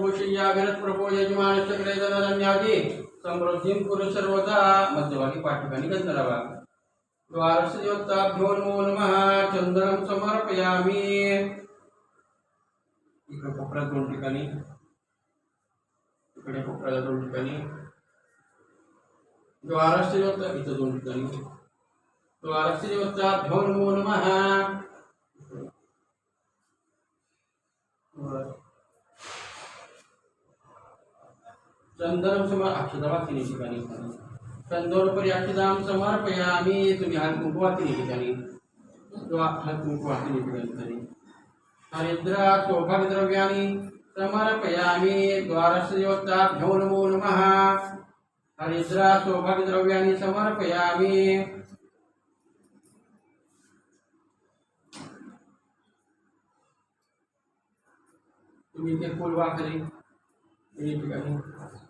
पोषय्याभिरत प्रभो यजमानस्य कृते समृद्धिं कुरु सर्वदा। मध्यभागी पाठिकानि गंधर्वा द्वारस्य नमो नमः। चंदनं समर्पयामि। इकडे कोपऱ्यात दोन ठिकाणी। इकडे कोपऱ्याला दोन ठिकाणी। द्वारस्य इथं दोन ठिकाणी। द्वारस्य नमो नमः। चंदनं तिन्ही ठिकाणी. चंदनोपरी अक्षदां समर्पयामि, तुम्ही हात कुंकवा तिन्ही ठिकाणी. किंवा हात कुंकवा तिन्ही ठिकाणी हरिद्रा सौभाग्यद्रव्याणि समर्पयामि, द्वारस्य देवताभ्यो नमो नमः. हरिद्रा सौभाग्यद्रव्याणि समर्पयामि. तुम्ही ते खाली तिन्ही ठिकाणी.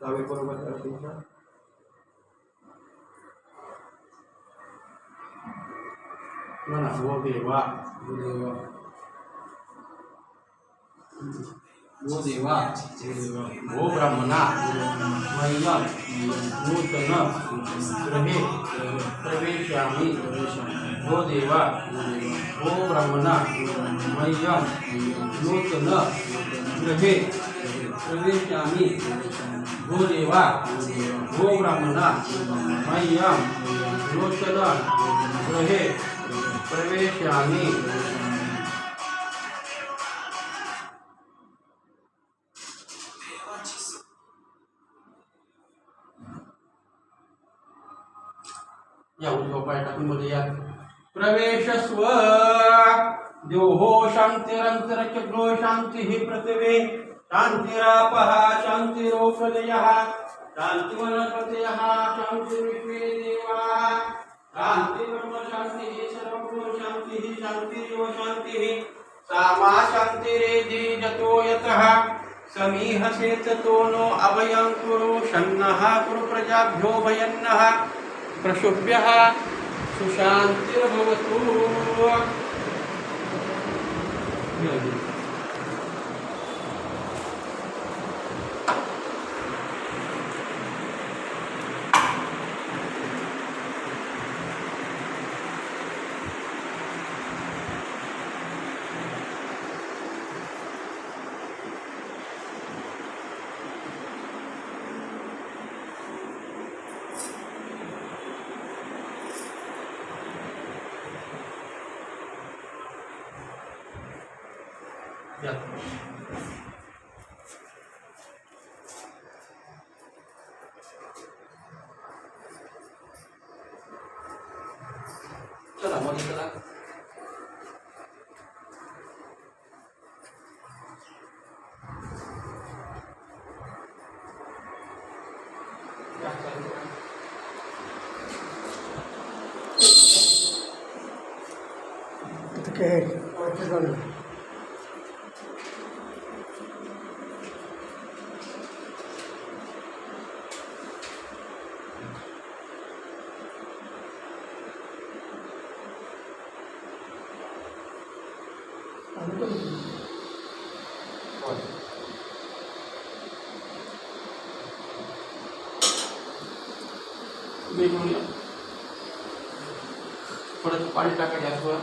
डावी बरोबर करशील म्हणा वो देवा वो देवा वो देवा वो ब्राह्मणा। महिला नूतन ग्रहे प्रवेशामि वो देवा। वो ब्राह्मणा। महिला नूतन गृहे प्रवेशामि भो भो ब्राह्मणा मह्यं नूतन गृहे प्रवेशामि या उजव्या पाय टाकून या प्रवेश स्व देहो शांतिरंतर चक्रो शांती पृथ्वी। शांतिरापः शांतिरोपदयः शांतिवनस्पतयः शांतिर्विश्वे देवाः शांतिब्रह्म शांतिः सर्वगुण शांतिः शांतिरिव शांतिः सामा शांतिरेधि जतो यतः समीहसे ततो नो अभयं कुरु शन्नः कुरु प्रजाभ्यो भयन्नः। प्रशुभ्यः, सुशान्तिर्भवतु। 야. 저 나머지 있잖아. 어떻게 해? 어떻게 하는 परत पाणी टाकायचं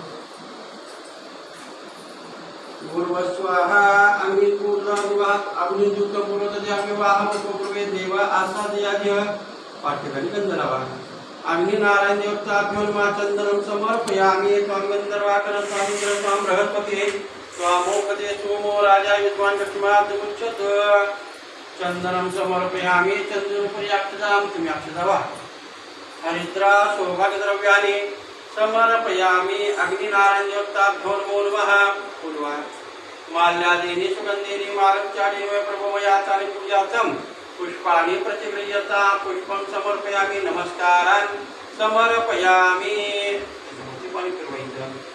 पूर्वस्वाहा आम्ही पूर्णविवाहात आम्ही दुःख पूर्वतया देवा आसादयाद्य पाठ्यकानी गंधर्वा आम्ही नारायण देवता अभ्योन्मा चंदनम समर्पयामी त्वां गंधर्वाकरं स्वामी स्वाम बृहस्पते त्वामोपदे सोमो राजा विद्वान् दक्षिणाद्यमुच्यत चंदनम समर्पयामि चंदनोपरि अक्षतां तुम्ही अक्षता वा हरिद्रा सौभाग्यद्रव्याणि समर्पयामि अग्निनारायणयोक्ताभ्यो नमो नमः. पूर्वा माल्यादीनि सुगन्धीनि मालत्यानि मे प्रभवया तानि पूजार्थं पुष्पाणि प्रतिगृह्यता पुष्पं समर्पयामि नमस्कारान् समर्पयामि. पाणी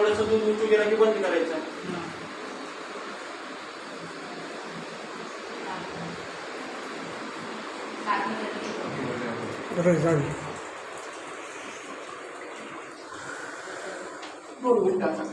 थोडंसं दूध उचू गेलं की बंद करायचं. बरं झालं. दोन मिनिटाचा